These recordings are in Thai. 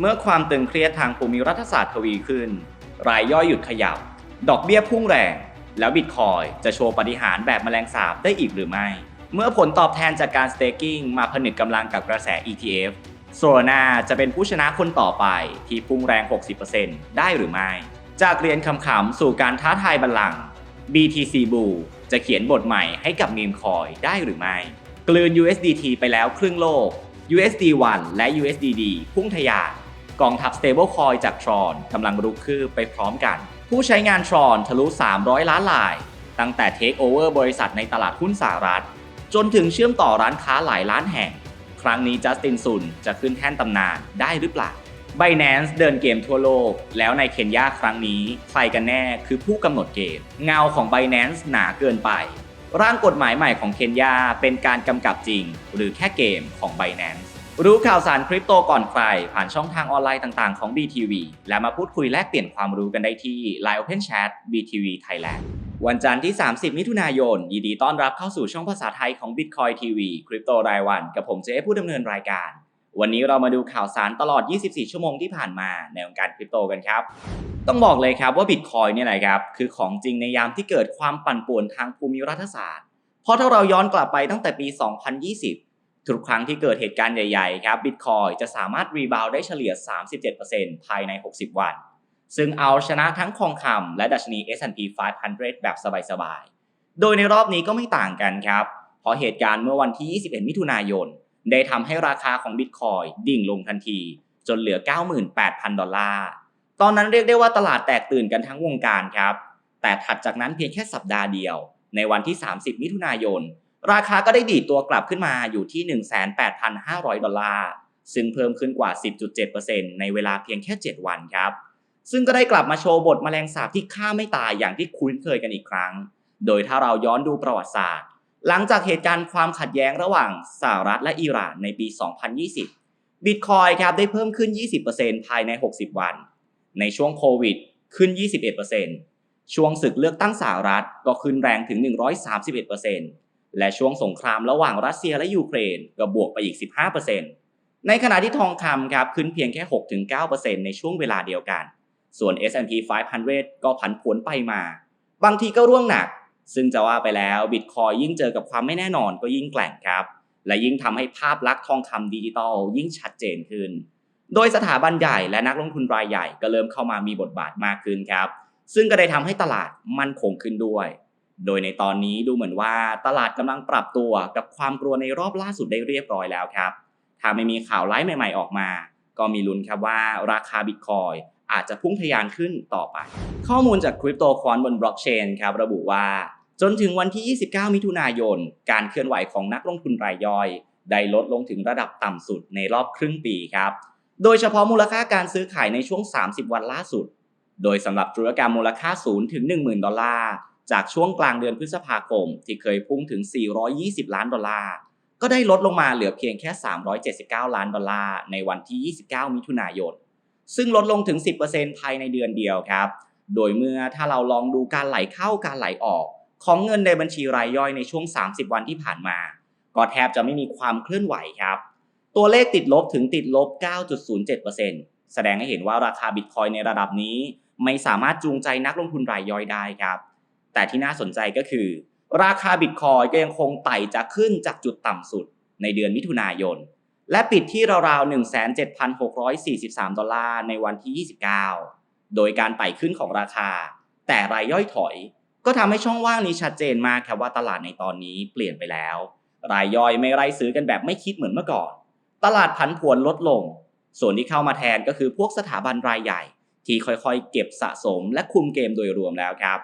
เมื่อความตึงเครียดทางภูมิรัฐศาสตร์ทวีขึ้น รายย่อยหยุดขยับ ดอกเบี้ยพุ่งแรง แล้วบิตคอยจะโชว์ปฏิหารแบบแมลงสาบได้อีกหรือไม่ เมื่อผลตอบแทนจากการสเต k กิ้งมาผนึกกำลังกับกระแส ETF โซลนาจะเป็นผู้ชนะคนต่อไปที่พุ่งแรง 60%ได้หรือไม่ จากเรียนคำๆสู่การท้าทายบัลลังก์ BTC b u จะเขียนบทใหม่ให้กับมีมคอยได้หรือไม่ กลืน USDT ไปแล้วครึ่งโลก USD1 และ USDD พุ่งทะยาน กองทัพ Stablecoin จาก Tron กำลังรุกคืบไปพร้อมกัน ผู้ใช้งาน Tron ทะลุ 300 ล้านลาย ตั้งแต่ Take Over บริษัทในตลาดหุ้นสหรัฐ จนถึงเชื่อมต่อร้านค้าหลายล้านแห่ง ครั้งนี้จัสตินซุนจะขึ้นแท่นตำนานได้หรือเปล่า Binance เดินเกมทั่วโลก แล้วในเคนยาครั้งนี้ ใครกันแน่คือผู้กำหนดเกม เงาของ Binance หนาเกินไป ร่างกฎหมายใหม่ของเคนยาเป็นการกำกับจริง หรือแค่เกมของ Binance รู้ข่าวสารคริปโตก่อนใคร ผ่านช่องทางออนไลน์ต่างๆของ BTV และมาพูดคุยแลกเปลี่ยนความรู้กันได้ที่ Line Open Chat BTV Thailand วันจันทร์ที่ 30 มิถุนายน ยินดีต้อนรับเข้าสู่ช่องภาษาไทยของ Bitcoin TV คริปโตรายวัน กับผมเจ๊ผู้ดำเนินรายการ วันนี้เรามาดูข่าวสารตลอด 24 ชั่วโมงที่ผ่านมาในวงการคริปโตกันครับ ต้องบอกเลยครับว่า Bitcoin เนี่ยแหละครับคือของจริงในยามที่เกิดความปั่นป่วนทางภูมิรัฐศาสตร์ เพราะถ้าเราย้อนกลับไปตั้งแต่ปี 2020 ทุกครั้งที่เกิดเหตุการณ์ใหญ่ๆครับ Bitcoin จะสามารถรีบาวได้เฉลี่ย 37%ภายใน 60 วัน ซึ่งเอาชนะทั้งทองคำและดัชนี S&P 500 แบบสบายๆ โดยในรอบนี้ก็ไม่ต่างกันครับ เพราะเหตุการณ์เมื่อวันที่ 21 มิถุนายน ได้ทำให้ราคาของ Bitcoin ดิ่งลงทันที จนเหลือ 98,000 ดอลลาร์ ตอนนั้นเรียกได้ว่าตลาดแตกตื่นกันทั้งวงการครับ แต่ถัดจากนั้นเพียงแค่สัปดาห์เดียว ในวันที่ 30 มิถุนายน ราคาก็ได้ดีดตัวกลับขึ้นมาอยู่ที่ 18,500 ดอลลาร์ ซึ่งเพิ่มขึ้นกว่า 10.7%ในเวลาเพียงแค่ 7 วันครับ ซึ่งก็ได้กลับมาโชว์บทแมลงสาบที่ฆ่าไม่ตายอย่างที่คุ้นเคยกันอีกครั้ง โดยถ้าเราย้อนดูประวัติศาสตร์ หลังจากเหตุการณ์ความขัดแย้งระหว่างสหรัฐและอิหร่านในปี 2020 บิตคอยครับได้เพิ่มขึ้น 20%ภายใน 60 วัน ในช่วงโควิดขึ้น 21%ช่วงศึกเลือกตั้งสหรัฐก็ขึ้นแรงถึง 131% และช่วงสงครามระหว่างรัสเซียและยูเครนก็บวกไปอีก 15%ในขณะที่ทองคำครับขึ้นเพียงแค่ 6-9%ในช่วงเวลาเดียวกัน ส่วน S&P 500 ก็ผันผวนไปมา บางทีก็ร่วงหนัก ซึ่งจะว่าไปแล้วบิตคอยยิ่งเจอกับความไม่แน่นอนก็ยิ่งแกล่งครับ และยิ่งทำให้ภาพลักษณ์ทองคำดิจิตอลยิ่งชัดเจนขึ้น โดยสถาบันใหญ่และนักลงทุนรายใหญ่ก็เริ่มเข้ามามีบทบาทมากขึ้นครับ ซึ่งก็ได้ทำให้ตลาดมั่นคงขึ้นด้วย โดยในตอนนี้ดูเหมือนว่าตลาดกำลังปรับตัวกับความกลัวในรอบล่าสุดได้เรียบร้อยแล้วครับ ถ้าไม่มีข่าวร้ายใหม่ ๆออกมา ก็มีลุ้นครับว่าราคาบิตคอยอาจจะพุ่งทะยานขึ้นต่อไป ข้อมูลจากคริปโตคอนบนบล็อกเชนครับระบุว่า จนถึงวันที่ 29 มิถุนายน การเคลื่อนไหวของนักลงทุนรายย่อย ได้ลดลงถึงระดับต่ำสุดในรอบครึ่งปีครับ โดยเฉพาะมูลค่าการซื้อขายในช่วง 30 วันล่าสุด โดยสำหรับธุรกรรมมูลค่าศูนย์ถึง10,000 ดอลลาร์ จากช่วงกลางเดือนพฤษภาคม ที่เคยพุ่งถึง 420 ล้านดอลลาร์ ก็ได้ลดลงมาเหลือเพียงแค่ 379 ล้านดอลลาร์ในวันที่ 29 มิถุนายน ซึ่งลดลงถึง 10%ภายในเดือนเดียวครับ โดยเมื่อถ้าเราลองดูการไหลเข้าการไหลออก ของเงินในบัญชีรายย่อยในช่วง 30 วันที่ผ่านมา ก็แทบจะไม่มีความเคลื่อนไหวครับ ตัวเลขติดลบถึงติดลบ 9.07%แสดงให้เห็นว่าราคาบิตคอยในระดับนี้ ไม่สามารถจูงใจนักลงทุนรายย่อยได้ครับ แต่ที่น่าสนใจก็คือ ราคาบิตคอยก็ยังคงไต่จะขึ้นจากจุดต่ำสุดในเดือนมิถุนายน และปิดที่ราวๆ 17,643 ดอลลาร์ในวันที่ 29 โดยการไต่ขึ้นของราคา แต่รายย่อยถอย ก็ทำให้ช่องว่างนี้ชัดเจนมากครับว่าตลาดในตอนนี้เปลี่ยนไปแล้ว รายย่อยไม่ไล่ซื้อกันแบบไม่คิดเหมือนเมื่อก่อน ตลาดผันผวนลดลง ส่วนที่เข้ามาแทนก็คือพวกสถาบันรายใหญ่ ที่ค่อยๆ เก็บสะสมและคุมเกมโดยรวมแล้วครับ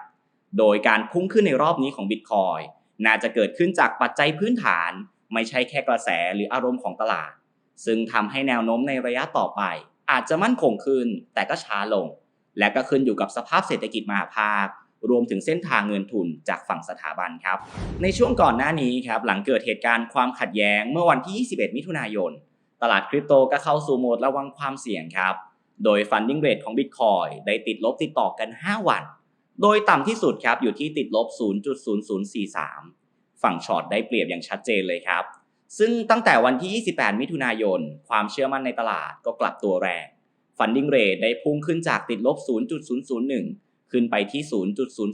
โดยการพุ่งขึ้นในรอบนี้ของ Bitcoin น่าจะเกิดขึ้นจากปัจจัยพื้นฐาน ไม่ใช่แค่กระแสหรืออารมณ์ของตลาด ซึ่งทำให้แนวโน้มในระยะต่อไป อาจจะมั่นคงขึ้น แต่ก็ช้าลง และก็ขึ้นอยู่กับสภาพเศรษฐกิจมหาภาค รวมถึงเส้นทางเงินทุนจากฝั่งสถาบันครับ ในช่วงก่อนหน้านี้ครับหลังเกิดเหตุการณ์ความขัดแย้งเมื่อวันที่ 21 มิถุนายน ตลาดคริปโตก็เข้าสู่โหมดระวังความเสี่ยงครับ โดย funding rate ของ Bitcoin ได้ติดลบติดต่อกัน 5 วัน โดยต่ำที่สุดครับอยู่ที่ติดลบ 0.0043 ฝั่งช็อตได้เปรียบอย่างชัดเจนเลยครับ ซึ่งตั้งแต่วันที่ 28 มิถุนายน ความเชื่อมั่นในตลาดก็กลับตัวแรง Funding Rate ได้พุ่งขึ้นจากติดลบ 0.001 ขึ้นไปที่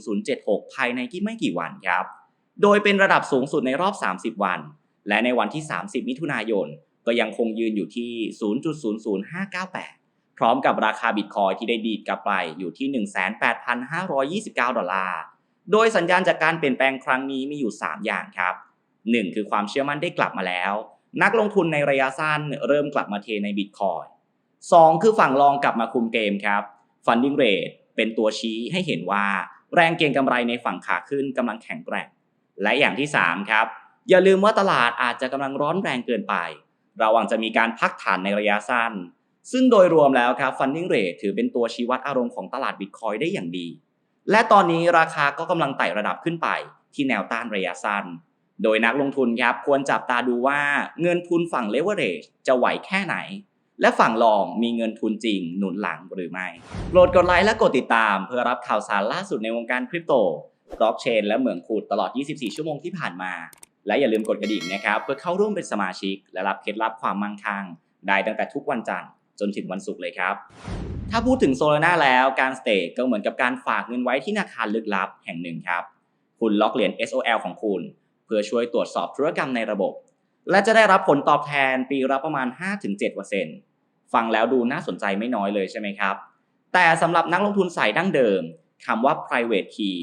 0.0076 ภายในที่ไม่กี่วันครับ โดยเป็นระดับสูงสุดในรอบ 30 วัน และในวันที่ 30 มิถุนายน ก็ยังคงยืนอยู่ที่ 0.00598 พร้อมกับราคาบิตคอยที่ได้ดีดกลับไปอยู่ที่ 18,529 ดอลลาร์ โดยสัญญาณจากการเปลี่ยนแปลงครั้งนี้มีอยู่ 3 อย่างครับ 1 คือความเชื่อมั่นได้กลับมาแล้ว นักลงทุนในระยะสั้นเริ่มกลับมาเทในบิตคอย2คือฝั่งรองกลับมาคุมเกมครับ Funding Rate เป็นตัวชี้ให้เห็นว่าแรงเก็งกำไรในฝั่งขาขึ้นกำลังแข็งแกร่ง และอย่างที่ 3 ครับ อย่าลืมว่าตลาดอาจจะกำลังร้อนแรงเกินไประวังจะมีการพักฐานในระยะสั้น ซึ่งโดยรวมแล้วครับ Funding Rate ถือเป็นตัวชี้วัดอารมณ์ของตลาดบิตคอยได้อย่างดี และตอนนี้ราคาก็กำลังไต่ระดับขึ้นไปที่แนวต้านระยะสั้น โดยนักลงทุนครับควรจับตาดูว่าเงินทุนฝั่ง leverage จะไหวแค่ไหน และฝั่งรองมีเงินทุนจริงหนุนหลังหรือไม่ โปรดกดไลค์และกดติดตาม เพื่อรับข่าวสารล่าสุดในวงการคริปโตบล็อกเชนและเหมืองขูดตลอด 24 ชั่วโมงที่ผ่านมา และอย่าลืมกดกระดิ่งนะครับเพื่อเข้าร่วมเป็นสมาชิก และรับเคล็ดลับความมั่งคั่งได้ตั้งแต่ทุกวันจันทร์ จนถึงวันศุกร์เลยครับ ถ้าพูดถึงโซลาร่าแล้วการสเตกก็เหมือนกับการฝากเงินไว้ที่ธนาคารลึกลับแห่งหนึ่งครับ คุณล็อกเหรียญ SOL ของคุณ เพื่อช่วยตรวจสอบธุรกรรมในระบบ และจะได้รับผลตอบแทนปีละประมาณ 5-7%ฟังแล้วดูน่าสนใจไม่น้อยเลยใช่ไหมครับ แต่สำหรับนักลงทุนสายดั้งเดิมคำว่า private key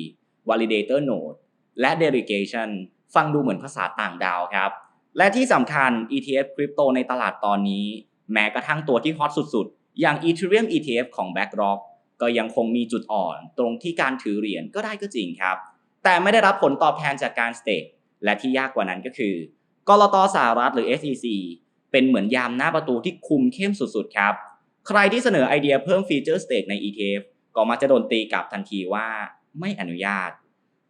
validator node และ delegation ฟังดูเหมือนภาษาต่างดาวครับ และที่สำคัญ ETF คริปโตในตลาดตอนนี้ แม้กระทั่งตัวที่ฮอตสุดๆ อย่าง Ethereum ETF ของ BlackRock ก็ยังคงมีจุดอ่อนตรงที่การถือเหรียญก็ได้ก็จริงครับ แต่ไม่ได้รับผลตอบแทนจากการสเตกและที่ยากกว่านั้นก็คือกรตสหรัฐหรือ SEC เป็นเหมือนยามหน้าประตูที่คุมเข้มสุดๆ ครับ ใครที่เสนอไอเดียเพิ่มฟีเจอร์สเตกใน ETF ก็มักจะโดนตีกลับทันทีว่าไม่อนุญาต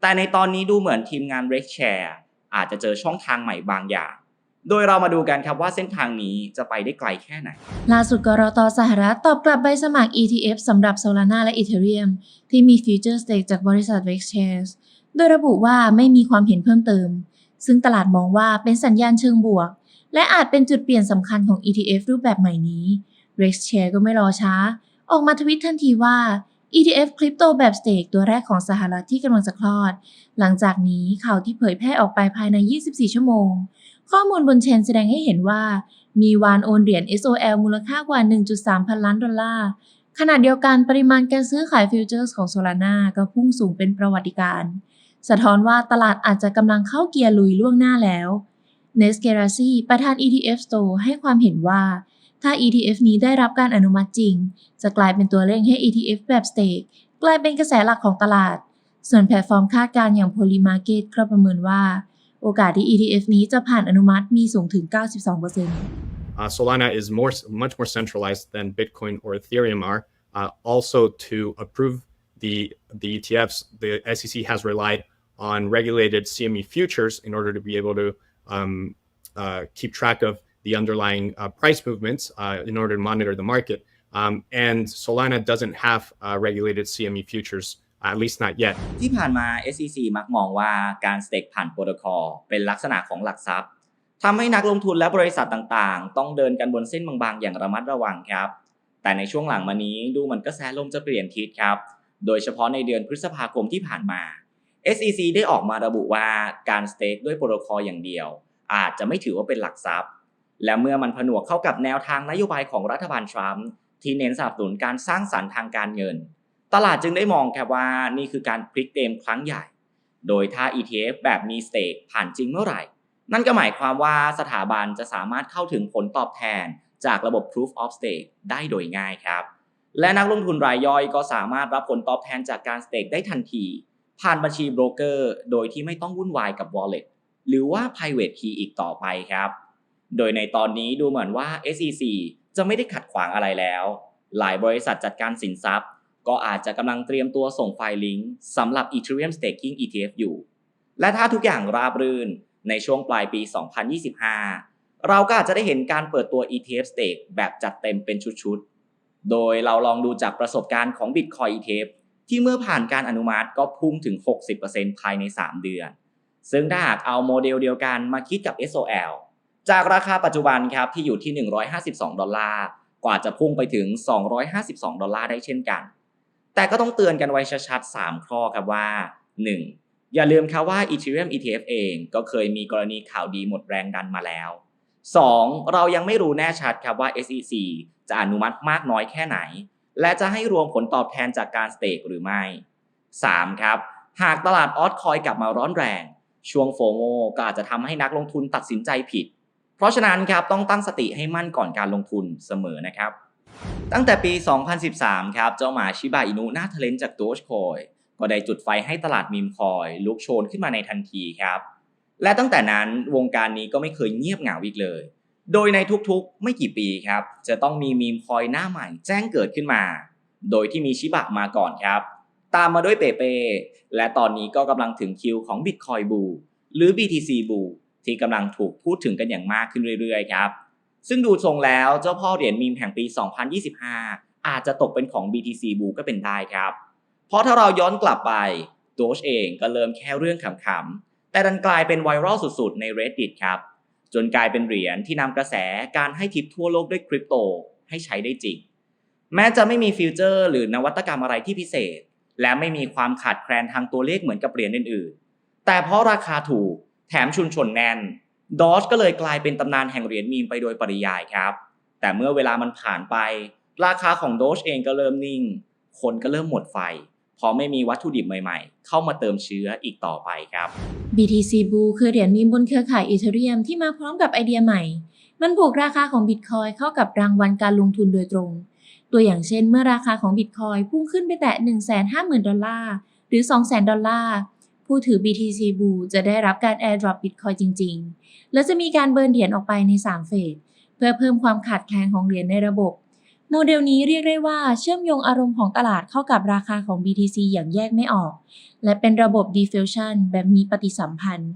แต่ในตอนนี้ดูเหมือนทีมงาน r e x Share อาจจะเจอช่องทางใหม่บางอย่าง โดยเรามาดูกันครับว่าเส้นทางนี้จะไปได้ไกลแค่ไหน ล่าสุดกรอตสหรัฐตอบกลับใบสมัคร ETF สำหรับ Solana และ Ethereum ที่มี Future Stake จากบริษัท Vex Shares โดยระบุว่าไม่มีความเห็นเพิ่มเติม ซึ่งตลาดมองว่าเป็นสัญญาณเชิงบวก และอาจเป็นจุดเปลี่ยนสำคัญของ ETF รูปแบบใหม่นี้ Vex Share ก็ไม่รอช้า ออกมาทวิตทันทีว่า ETF คริปโตแบบ Stake ตัวแรกของสหรัฐที่กำลังจะคลอด หลังจากนี้ข่าวที่เผยแพร่ออกไปภายใน 24 ชั่วโมง ข้อมูลบนเชนแสดงให้เห็นว่า มีวานโอนเหรียญ SOL มูลค่ากว่า 1.3 พันล้านดอลลาร์ ขณะเดียวกันปริมาณการซื้อขายฟิวเจอร์สของ Solana ก็พุ่งสูงเป็นประวัติการณ์สะท้อนว่าตลาดอาจจะกำลังเข้าเกียร์ลุยล่วงหน้าแล้วเนสเกราซีประธาน ETF Store ให้ความเห็นว่า ถ้า ETF นี้ได้รับการอนุมัติจริง จะกลายเป็นตัวเร่งให้ ETF แบบ Stake กลายเป็นกระแสหลักของตลาด ส่วนแพลตฟอร์มคาดการณ์อย่าง Polymarket ก็ประเมินว่า โอกาสที่ ETF นี้จะผ่านอนุมัติมีสูงถึง 92% Uh, Solana is more, much more centralized than Bitcoin or Ethereum are. Uh, also, to approve the the ETFs, the SEC has relied on regulated CME futures in order to be able to um, uh, keep track of the underlying uh, price movements uh, in order to monitor the market. Um, and Solana doesn't have uh, regulated CME futures, at least not yet. ที่ผ่านมา SEC มักมองว่าการสเต็กผ่านโปรโตคอลเป็นลักษณะของหลักทรัพย์ทำให้นักลงทุนและบริษัทต่างๆ ต้องเดินกันบนเส้นบางๆ อย่างระมัดระวังครับ แต่ในช่วงหลังมานี้ดูมือนกระแสลมจะเปลี่ยนทิศครับ โดยเฉพาะในเดือนพฤษภาคมที่ผ่านมา SEC ได้ออกมาระบุว่าการสเต็กด้วยโปรโตคอลอย่างเดียว อาจจะไม่ถือว่าเป็นหลักทรัพย์ และเมื่อมันผนวกเข้ากับแนวทางนโยบายของรัฐบาลทรัมป์ที่เน้นสนับสนุนการสร้างสรรค์ทางการเงิน ตลาดจึงได้มองแค่ว่านี่คือการพลิกเกมครั้งใหญ่ โดยถ้า ETF แบบมีสเตกผ่านจริงเมื่อไหร่ นั่นก็หมายความว่าสถาบันจะสามารถเข้าถึงผลตอบแทน จากระบบ Proof of Stake ได้โดยง่ายครับ และนักลงทุนรายย่อยก็สามารถรับผลตอบแทนจากการสเตกได้ทันที ผ่านบัญชีโบรกเกอร์ โดยที่ไม่ต้องวุ่นวายกับ Wallet หรือว่า Private Key อีกต่อไปครับ โดยในตอนนี้ดูเหมือนว่า SEC จะไม่ได้ขัดขวางอะไรแล้ว หลายบริษัทจัดการสินทรัพย์ ก็อาจจะกำลังเตรียมตัวส่งไฟล์ลิงก์สำหรับ Ethereum Staking ETF อยู่ และถ้าทุกอย่างราบรื่นในช่วงปลายปี 2025 เราก็อาจจะได้เห็นการเปิดตัว ETF Stake แบบจัดเต็มเป็นชุดๆ โดยเราลองดูจากประสบการณ์ของ Bitcoin ETF ที่เมื่อผ่านการอนุมัติก็พุ่งถึง 60%ภายใน 3 เดือน ซึ่งถ้าหากเอาโมเดลเดียวกันมาคิดกับ SOL จากราคาปัจจุบันครับที่อยู่ที่ 152 ดอลลาร์ กว่าจะพุ่งไปถึง 252 ดอลลาร์ได้เช่นกัน แต่ก็ต้องเตือนกันไว้ชัดๆ 3 ข้อครับว่า 1. อย่าลืมครับว่า Ethereum ETF เองก็เคยมีกรณีข่าวดีหมดแรงดันมาแล้ว 2. เรายังไม่รู้แน่ชัดครับว่า SEC จะอนุมัติมากน้อยแค่ไหน และจะให้รวมผลตอบแทนจากการสเต็กหรือไม่ 3. ครับ หากตลาดออทคอยกลับมาร้อนแรง ช่วงโฟโมก็อาจจะทำให้นักลงทุนตัดสินใจผิด เพราะฉะนั้นครับต้องตั้งสติให้มั่นก่อนการลงทุนเสมอนะครับ ตั้งแต่ปี 2013 ครับ เจ้าหมาชิบาอินุหน้าเทเลนจาก Dogecoin ก็ได้จุดไฟให้ตลาดมีมคอยลุกโชนขึ้นมาในทันทีครับ และตั้งแต่นั้นวงการนี้ก็ไม่เคยเงียบเหงาอีกเลย โดยในทุกๆ ไม่กี่ปีครับ จะต้องมีมีมคอยหน้าใหม่แจ้งเกิดขึ้นมา โดยที่มีชิบะมาก่อนครับ ตามมาด้วยเปเป และตอนนี้ก็กำลังถึงคิวของ Bitcoin b u l หรือ BTC b u l ที่กำลังถูกพูดถึงกันอย่างมากขึ้นเรื่อยๆ ครับ ซึ่งดูทรงแล้วเจ้าพ่อเหรียญมีมแห่งปี 2025 อาจจะตกเป็นของ BTC b u l ก็เป็นได้ครับ เพราะถ้าเราย้อนกลับไป Doge เองก็เริ่มแค่เรื่องขำๆ แต่ดันกลายเป็นไวรัลสุดๆ ใน Reddit ครับ จนกลายเป็นเหรียญที่นำกระแสการให้ทิปทั่วโลกด้วยคริปโตให้ใช้ได้จริง แม้จะไม่มีฟิวเจอร์หรือนวัตกรรมอะไรที่พิเศษ และไม่มีความขาดแคลนทางตัวเลขเหมือนกับเหรียญอื่นๆ แต่เพราะราคาถูกแถมชุนชนแน่น ดอ e ก็เลยกลายเป็นตำนานแห่งเหรียญมีมไปโดยปริยายครับ แต่เมื่อเวลามันผ่านไป ราคาของโด e เองก็เริ่มนิ่ง คนก็เริ่มหมดไฟเพราะไม่มีวัตถุดิบใหม่ๆ เข้ามาเติมเชื้ออีกต่อไปครับ BTC Blue คือเหรียญมีมบนเครือข่ายอีเทเรียมที่มาพร้อมกับไอเดียใหม่ มันผูกราคาของ Bitcoin เข้ากับรางวัลการลงทุนโดยตรง ตัวอย่างเช่น เมื่อราคาของ Bitcoin พุ่งขึ้นไปแตะ 150,000 ดอลลาร์ หรือ 200,000 ดอลลาร์ ผู้ถือ BTC Blue จะได้รับการ airdrop Bitcoin จริง ๆ และจะมีการเบิร์นเหรียญออกไปใน 3 เฟส เพื่อเพิ่มความขาดแคลนของเหรียญในระบบ โมเดลนี้เรียกได้ว่าเชื่อมโยงอารมณ์ของตลาดเข้ากับราคาของ BTC อย่างแยกไม่ออก และเป็นระบบ diffusion แบบมีปฏิสัมพันธ์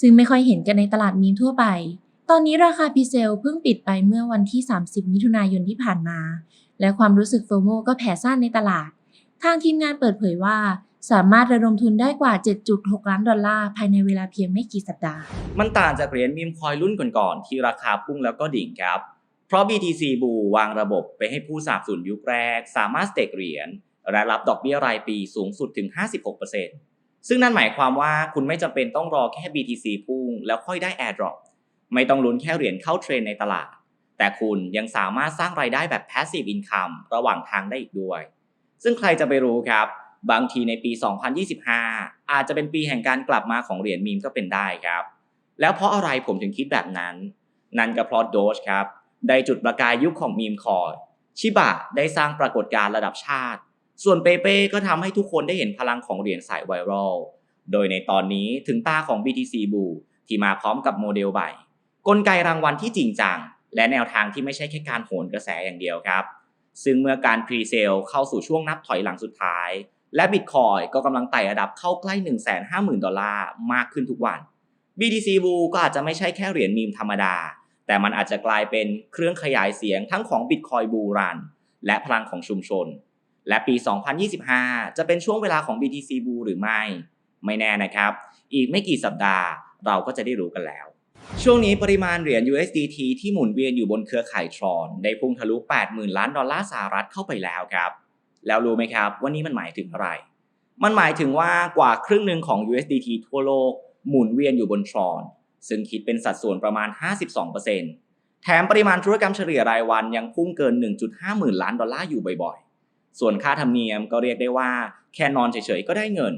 ซึ่งไม่ค่อยเห็นกันในตลาดมีมทั่วไป ตอนนี้ราคาพิเซลเพิ่งปิดไปเมื่อวันที่ 30 มิถุนายนที่ผ่านมา และความรู้สึกโฟโมก็แผ่ซ่านในตลาด ทางทีมงานเปิดเผยว่า สามารถระดมทุนได้กว่า 7.6 ล้านดอลลาร์ภายในเวลาเพียงไม่กี่สัปดาห์ มันต่างจากเหรียญมีมคอยรุ่นก่อนๆที่ราคาพุ่งแล้วก็ดิ่งครับ เพราะ BTC b u วางระบบไปให้ผู้สนับสนุนยุคแรก สามารถสเต็กเหรียญและรับดอกเบี้ยรายปีสูงสุดถึง 56%ซึ่งนั่นหมายความว่าคุณไม่จำเป็นต้องรอแค่ BTC พุ่งแล้วค่อยได้ Airdrop ไม่ต้องลุ้นแค่เหรียญเข้าเทรนในตลาด แต่คุณยังสามารถสร้างรายได้แบบ Passive Income ระหว่างทางได้อีกด้วย ซึ่งใครจะไปรู้ครับ บางทีในปี 2025 อาจจะเป็นปีแห่งการกลับมาของเหรียญมีมก็เป็นได้ครับ แล้วเพราะอะไรผมถึงคิดแบบนั้น นั่นก็เพราะโดชครับ ได้จุดประกายยุคของมีมคอยชิบะได้สร้างปรากฏการณ์ระดับชาติ ส่วนเปเป้ก็ทำให้ทุกคนได้เห็นพลังของเหรียญสายไวรัล โดยในตอนนี้ถึงตาของ BTC b u ที่มาพร้อมกับโมเดลใหม่กลไกรางวัลที่จริงจัง และแนวทางที่ไม่ใช่แค่การโหนกระแสอย่างเดียวครับ ซึ่งเมื่อการพรีเซลเข้าสู่ช่วงนับถอยหลังสุดท้าย และบิตคอยก็กำลังไต่ระดับเข้าใกล้ 150,000 ดอลลาร์มากขึ้นทุกวัน BTC b u ก็อาจจะไม่ใช่แค่เหรียญมีมธรรมดา แต่มันอาจจะกลายเป็นเครื่องขยายเสียงทั้งของ Bitcoin Bull Run และพลังของชุมชน และปี 2025 จะเป็นช่วงเวลาของ BTC Bull หรือไม่ ไม่แน่นะครับ อีกไม่กี่สัปดาห์เราก็จะได้รู้กันแล้ว ช่วงนี้ปริมาณเหรียญ USDT ที่หมุนเวียนอยู่บนเครือข่ายทรอนได้พุ่งทะลุ 80,000 ล้านดอลลาร์สหรัฐเข้าไปแล้วครับ แล้วรู้ไหมครับว่านี่มันหมายถึงอะไร มันหมายถึงว่ากว่าครึ่งหนึ่งของ USDT ทั่วโลกหมุนเวียนอยู่บนทรอนซึ่งคิดเป็นสัดส่วนประมาณ 52%แถมปริมาณธุรกรรมเฉลี่ยรายวันยังพุ่งเกิน 1.5 หมื่นล้านดอลลาร์อยู่บ่อยๆ ส่วนค่าธรรมเนียมก็เรียกได้ว่าแค่นอนเฉยๆ ก็ได้เงิน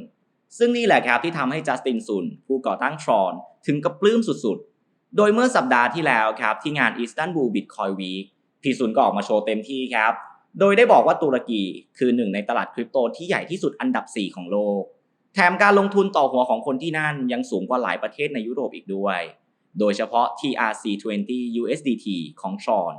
ซึ่งนี่แหละครับที่ทำให้จัสตินซุนผู้ก่อตั้งทรอนถึงกับปลื้มสุดๆ โดยเมื่อสัปดาห์ที่แล้วครับที่งาน Istanbul Bitcoin Week พี่ซุนก็ออกมาโชว์เต็มที่ครับ โดยได้บอกว่าตุรกีคือหนึ่งในตลาดคริปโตที่ใหญ่ที่สุดอันดับ 4 ของโลก แถมการลงทุนต่อหัวของคนที่นั่นยังสูงกว่าหลายประเทศในยุโรปอีกด้วย โดยเฉพาะ TRC20 USDT ของทรอน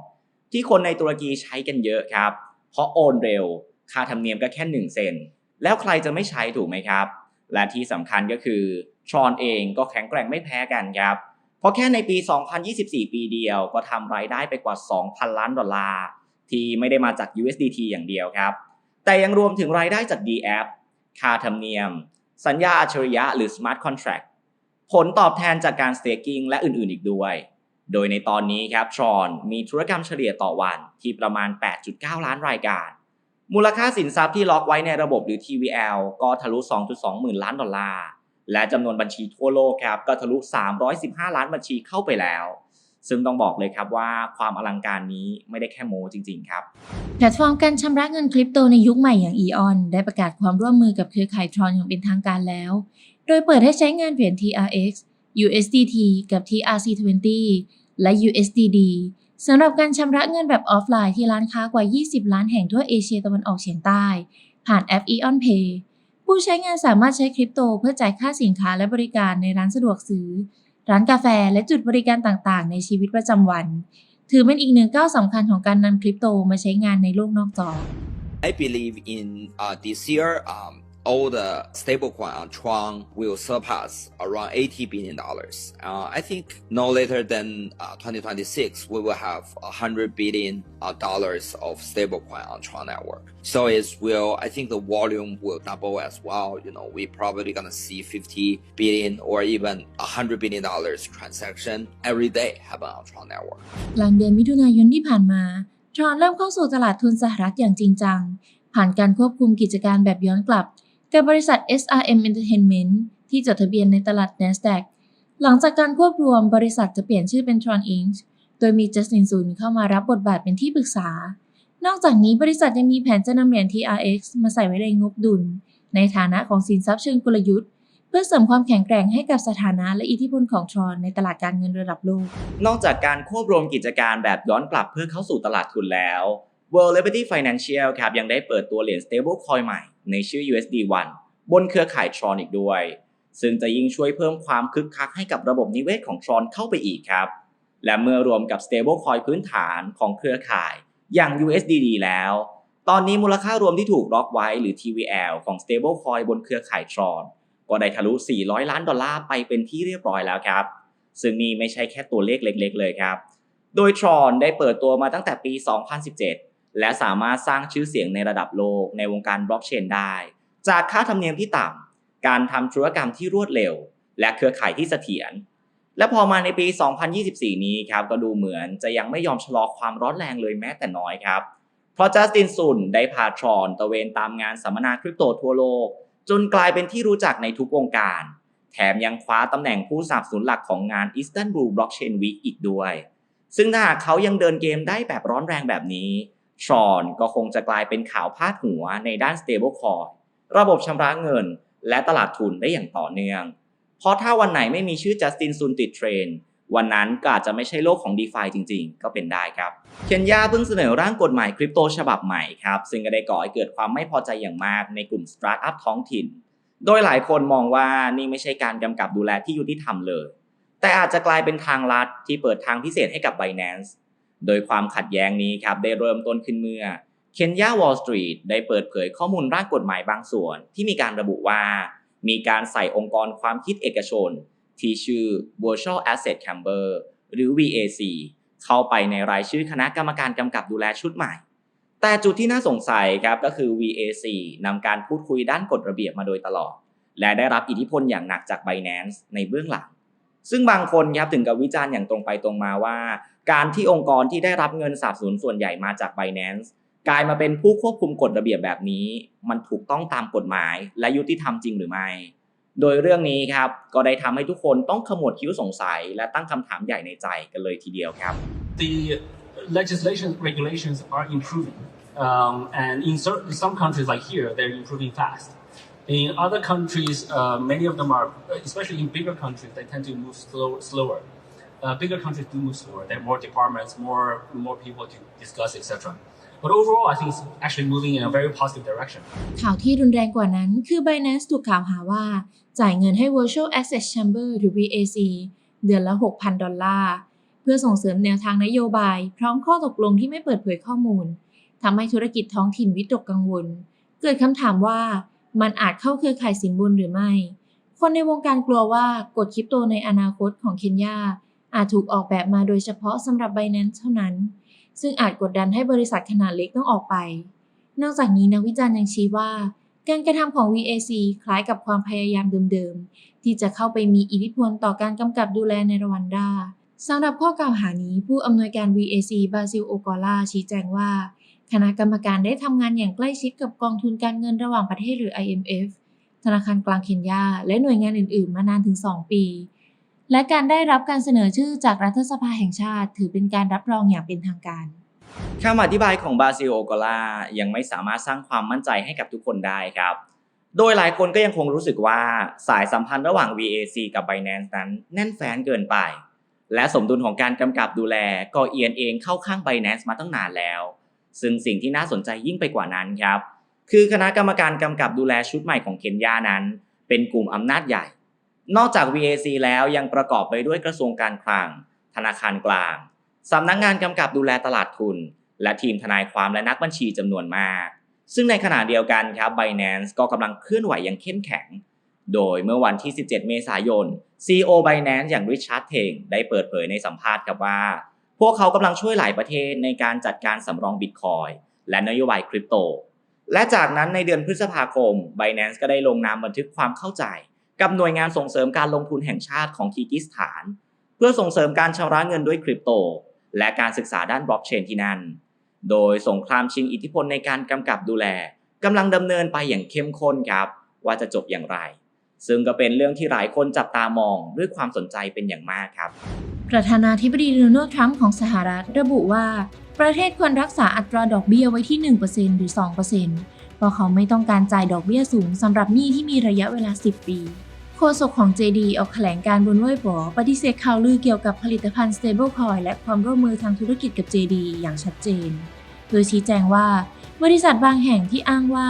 ที่คนในตุรกีใช้กันเยอะครับ เพราะโอนเร็ว ค่าธรรมเนียมก็แค่ 1 เซน แล้วใครจะไม่ใช้ถูกไหมครับ และที่สำคัญก็คือทรอนเองก็แข็งแกร่งไม่แพ้กันครับ เพราะแค่ในปี 2024 ปีเดียวก็ทำรายได้ไปกว่า 2,000 ล้านดอลลาร์ ที่ไม่ได้มาจาก USDT อย่างเดียวครับ แต่ยังรวมถึงรายได้จาก DApp ค่าธรรมเนียม สัญญาอัจฉริยะหรือ Smart Contract ผลตอบแทนจากการ staking และอื่นๆอีกด้วย โดยในตอนนี้ครับทรอนมีธุรกรรมเฉลี่ยต่อวันที่ประมาณ 8.9 ล้านรายการ มูลค่าสินทรัพย์ที่ล็อกไว้ในระบบหรือ TVL ก็ทะลุ 2.2 หมื่นล้านดอลลาร์ และจำนวนบัญชีทั่วโลกครับก็ทะลุ 315 ล้านบัญชีเข้าไปแล้ว ซึ่งต้องบอกเลยครับว่าความอลังการนี้ไม่ได้แค่โมจริง ๆ ครับแพลตฟอร์มการชำระเงินคริปโตในยุคใหม่อย่าง EON ได้ประกาศความร่วมมือกับเครือข่ายทรอนอย่างเป็นทางการแล้ว โดยเปิดให้ใช้งานเหรียญ TRX USDT กับ TRC20 และ USDD สำหรับการชำระเงินแบบออฟไลน์ที่ร้านค้ากว่า 20 ล้านแห่งทั่วเอเชียตะวันออกเฉียงใต้ ผ่านแอป EON Pay ผู้ใช้งานสามารถใช้คริปโตเพื่อจ่ายค่าสินค้าและบริการในร้านสะดวกซื้อ ร้านกาแฟและจุดบริการต่างๆ ในชีวิตประจำวัน ถือเป็นอีกหนึ่งก้าวสำคัญของการนำคริปโตมาใช้งานในโลกนอกจอ I believe in uh, this year, um, all the stablecoin on Tron will surpass around 80 billion dollars. Uh, I think no later than uh, 2026, we will have 100 billion uh, dollars of stablecoin on Tron network. So it will, I think the volume will double as well. You know, we probably gonna see 50 billion or even 100 billion dollars transaction every day happen on Tron network. กลางเดือนมิถุนายนที่ผ่านมา ทรอนเริ่มเข้าสู่ตลาดทุนสหรัฐอย่างจริงจัง ผ่านการควบคุมกิจการแบบย้อนกลับ กับบริษัท SRM Entertainment ที่จดทะเบียนในตลาด NASDAQ หลังจากการควบรวมบริษัทจะเปลี่ยนชื่อเป็น Tron Inc. โดยมีจัสตินซุนเข้ามารับบทบาทเป็นที่ปรึกษา นอกจากนี้บริษัทยังมีแผนจะนำเหรียญ TRX มาใส่ไว้ในงบดุล ในฐานะของสินทรัพย์เชิงกลยุทธ์ เพื่อเสริมความแข็งแกร่งให้กับสถานะและอิทธิพลของทรอนในตลาดการเงินระดับโลก นอกจากการควบรวมกิจการแบบย้อนกลับเพื่อเข้าสู่ตลาดทุนแล้ว World Liberty Financial ครับยังได้เปิดตัวเหรียญ stablecoin ใหม่ ในชื่อ USD1 บนเครือข่าย Tron อีกด้วย ซึ่งจะยิ่งช่วยเพิ่มความคึกคักให้กับระบบนิเวศของ Tron เข้าไปอีกครับ และเมื่อรวมกับ stablecoin พื้นฐานของเครือข่ายอย่าง USDD แล้ว ตอนนี้มูลค่ารวมที่ถูกล็อกไว้หรือ TVL ของ stablecoin บนเครือข่าย Tron ก็ได้ทะลุ 400 ล้านดอลลาร์ไปเป็นที่เรียบร้อยแล้วครับ ซึ่งนี่ไม่ใช่แค่ตัวเลขเล็ก ๆ เลยครับ โดย Tron ได้เปิดตัวมาตั้งแต่ปี 2017 และสามารถสร้างชื่อเสียงในระดับโลกในวงการบล็อกเชนได้ จากค่าธรรมเนียมที่ต่ำ การทำธุรกรรมที่รวดเร็ว และเครือข่ายที่เสถียร และพอมาในปี 2024 นี้ครับก็ดูเหมือนจะยังไม่ยอมชะลอความร้อนแรงเลยแม้แต่น้อยครับ เพราะจัสตินซุนได้พาทรอนตะเวนตามงานสัมมนาคริปโตทั่วโลก จนกลายเป็นที่รู้จักในทุกวงการ แถมยังคว้าตำแหน่งผู้สนับสนุนหลักของงาน Istanbul Blockchain Week อีกด้วย ซึ่งถ้าหากเขายังเดินเกมได้แบบร้อนแรงแบบนี้ ทรอนก็คงจะกลายเป็นข่าวพาดหัวในด้าน stablecoin ระบบชำระเงิน และตลาดทุนได้อย่างต่อเนื่อง เพราะถ้าวันไหนไม่มีชื่อจัสตินซุนติดเทรนวันนั้นก็อาจจะไม่ใช่โลกของ d e f าจริงๆ ก็เป็นได้ครับ เคนยาเพิ่งเสนอร่างกฎหมายคริปโตฉบับใหม่ครับ ซึ่งก็ได้ก่อให้เกิดความไม่พอใจอย่างมากในกลุ่มสตาร์ทอัพท้องถิ่น โดยหลายคนมองว่านี่ไม่ใช่การกำกับดูแลที่ยุติธรรมเลย แต่อาจจะกลายเป็นทางลัดที่เปิดทางพิเศษให้กับ Binance โดยความขัดแย้งนี้ครับได้เริ่มต้นขึ้นเมื่อเคนยาวอลสตรีทได้เปิดเผยข้อมูลร่างกฎหมายบางส่วน ที่มีการระบุว่า มีการใส่องค์กรความคิดเอกชน ที่ชื่อ Virtual Asset Camber หรือ VAC เข้าไปในรายชื่อคณะกรรมการกำกับดูแลชุดใหม่ แต่จุดที่น่าสงสัยครับก็คือ VAC นำการพูดคุยด้านกฎระเบียบมาโดยตลอด และได้รับอิทธิพลอย่างหนักจาก Binance ในเบื้องหลัง ซึ่งบางคนครับถึงกับวิจารณ์อย่างตรงไปตรงมาว่า การที่องค์กรที่ได้รับเงินสนับสนุนส่วนใหญ่มาจาก Binance กลายมาเป็นผู้ควบคุมกฎระเบียบแบบนี้ มันถูกต้องตามกฎหมาย และยุติธรรมจริงหรือไม่ โดยเรื่องนี้ครับก็ได้ทำให้ทุกคนต้องขมวดคิ้วสงสัย และตั้งคำถามใหญ่ในใจกันเลยทีเดียวครับ the legislation regulations are improving, um, and in certain, some countries like here, they're improving fast. In other countries, uh, many of them are, especially in bigger countries, they tend to move slow, slower. Uh, bigger countries do move slower. There are more departments, more more people to discuss, etc. But overall, I think it's actually moving in a very positive direction. ข่าวที่รุนแรงกว่านั้นคือ Binance ถูกกล่าวหาว่า จ่ายเงินให้ Virtual Asset Chamber หรือ VAC เดือนละ 6,000 ดอลลาร์ เพื่อส่งเสริมแนวทางนโยบาย พร้อมข้อตกลงที่ไม่เปิดเผยข้อมูลทำให้ธุรกิจท้องถิ่นวิตกกังวล เกิดคำถามว่ามันอาจเข้าเครือข่ายสินบนหรือไม่ คนในวงการกลัวว่ากฎคริปโตในอนาคตของเคนยา อาจถูกออกแบบมาโดยเฉพาะสำหรับ Binance เท่านั้น ซึ่งอาจกดดันให้บริษัทขนาดเล็กต้องออกไป นอกจากนี้นักวิจารณ์ยังชี้ว่า การกระทำของ VAC คล้ายกับความพยายามเดิมๆ ที่จะเข้าไปมีอิทธิพลต่อการกำกับดูแลในรวันดาสำหรับข้อกล่าวหานี้ผู้อำนวยการ VAC บราซิลโอกอล่าชี้แจงว่า คณะกรรมการได้ทำงานอย่างใกล้ชิดกับกองทุนการเงินระหว่างประเทศหรือ IMF ธนาคารกลางเคนยา และหน่วยงานอื่น ๆ มานานถึง 2 ปี และการได้รับการเสนอชื่อจากรัฐสภาแห่งชาติ ถือเป็นการรับรองอย่างเป็นทางการคำอธิบายของบาซิลโอกลายังไม่สามารถสร้างความมั่นใจให้กับทุกคนได้ครับ โดยหลายคนก็ยังคงรู้สึกว่าสายสัมพันธ์ระหว่าง VAC กับ Binance นั้นแน่นแฟ้นเกินไป และสมดุลของการกำกับดูแลก็เอียนเองเข้าข้าง Binance มาตั้งนานแล้ว ซึ่งสิ่งที่น่าสนใจยิ่งไปกว่านั้นครับ คือคณะกรรมการกำกับดูแลชุดใหม่ของเคนยานั้น เป็นกลุ่มอำนาจใหญ่ นอกจาก VAC แล้วยังประกอบไปด้วยกระทรวงการคลัง ธนาคารกลาง สำนักงานกำกับดูแลตลาดทุน และทีมทนายความและนักบัญชีจำนวนมาก ซึ่งในขณะเดียวกันครับ Binance ก็กำลังเคลื่อนไหวอย่างเข้มแข็ง โดยเมื่อวันที่ 17 เมษายน CEO Binance อย่างริชาร์ดเทงได้เปิดเผยในสัมภาษณ์ครับว่า พวกเขากำลังช่วยหลายประเทศในการจัดการสำรองบิตคอยและนโยบายคริปโต และจากนั้นในเดือนพฤษภาคม Binance ก็ได้ลงนามบันทึกความเข้าใจ กับหน่วยงานส่งเสริมการลงทุนแห่งชาติของคีร์กิสถาน เพื่อส่งเสริมการชำระเงินด้วยคริปโต และการศึกษาด้านบล็อกเชนที่นั่น โดยสงครามชิงอิทธิพลในการกำกับดูแลกำลังดำเนินไปอย่างเข้มข้นครับ ว่าจะจบอย่างไร ซึ่งก็เป็นเรื่องที่หลายคนจับตามองด้วยความสนใจเป็นอย่างมากครับ ประธานาธิบดีโดนัลด์ทรัมป์ของสหรัฐระบุว่า ประเทศควรรักษาอัตราดอกเบี้ยไว้ที่ 1%หรือ 2%เพราะเขาไม่ต้องการจ่ายดอกเบี้ยสูงสำหรับหนี้ที่มีระยะเวลา 10 ปี ฆษกของ JD ออกแถลงการบนเว็บบอปฏิเสธข่าวลือเกี่ยวกับผลิตภัณฑ์ stablecoin และความร่วมมือทางธุรกิจกับ JD อย่างชัดเจน โดยชี้แจงว่า บริษัทบางแห่งที่อ้างว่า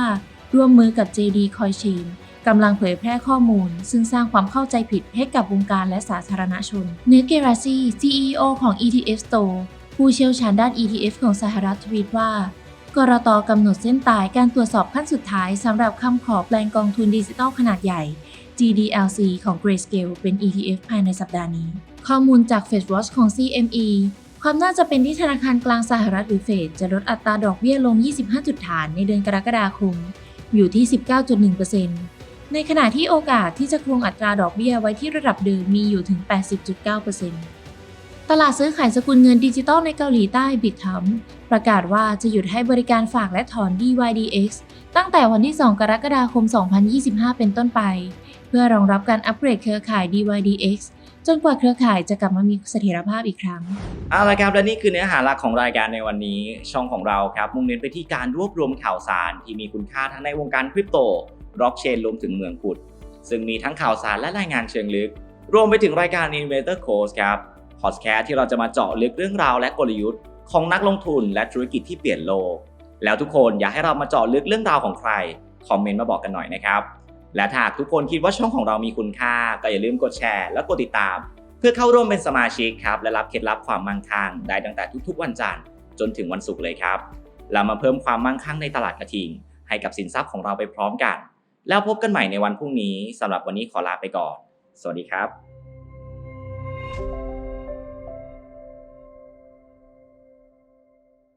ร่วมมือกับ JD Coinchain กำลังเผยแพร่ข้อมูล ซึ่งสร้างความเข้าใจผิดให้กับวงการและสาธารณชน เนเกราซี CEO ของ ETF Store ผู้เชี่ยวชาญด้าน ETF ของสหรัฐทวีตว่ากรตกำหนดเส้นตายการตรวจสอบขั้นสุดท้ายสำหรับคำขอแปลงกองทุนดิจิทัลขนาดใหญ่ GDLC ของ Grayscale เป็น ETF ภายในสัปดาห์นี้ ข้อมูลจาก FedWatch ของ CME ความน่าจะเป็นที่ธนาคารกลางสหรัฐหรือเฟดจะลดอัตราดอกเบี้ยลง 25 จุดฐานในเดือนกรกฎาคม อยู่ที่ 19.1%ในขณะที่โอกาสที่จะคงอัตราดอกเบี้ยไว้ที่ระดับเดิมมีอยู่ถึง 80.9%ตลาดซื้อขายสกุลเงินดิจิตอลในเกาหลีใต้บิตทัมประกาศว่าจะหยุดให้บริการฝากและถอน DYDX ตั้งแต่วันที่ 2 กรกฎาคม 2025 เป็นต้นไป พื่อรองรับการอัปเกรดเครือข่าย DYDX จนกว่าเครือข่ายจะกลับมามีเสถียรภาพอีกครั้ง เอาละครับและนี่คือเนื้อหาหลักของรายการในวันนี้ ช่องของเราครับมุ่งเน้นไปที่การรวบรวมข่าวสารที่มีคุณค่าทั้งในวงการคริปโตบล็อกเชนรวมถึงเมืองพุทธซึ่งมีทั้งข่าวสารและรายงานเชิงลึก รวมไปถึงรายการ Innovator Course ครับพอดแคสต์ที่เราจะมาเจาะลึกเรื่องราวและกลยุทธ์ของนักลงทุนและธุรกิจที่เปลี่ยนโลก แล้วทุกคนอยากให้เรามาเจาะลึกเรื่องราวของใครคอมเมนต์มาบอกกันหน่อยนะครับ และถ้าทุกคนคิดว่าช่องของเรามีคุณค่า ก็อย่าลืมกดแชร์และกดติดตาม เพื่อเข้าร่วมเป็นสมาชิกครับ และรับเคล็ดลับความมั่งคั่งได้ตั้งแต่ทุกๆ วันจันทร์จนถึงวันศุกร์เลยครับเรามาเพิ่มความมั่งคั่งในตลาดกระทิง ให้กับสินทรัพย์ของเราไปพร้อมกัน แล้วพบกันใหม่ในวันพรุ่งนี้สำหรับวันนี้ขอลาไปก่อน สวัสดีครับ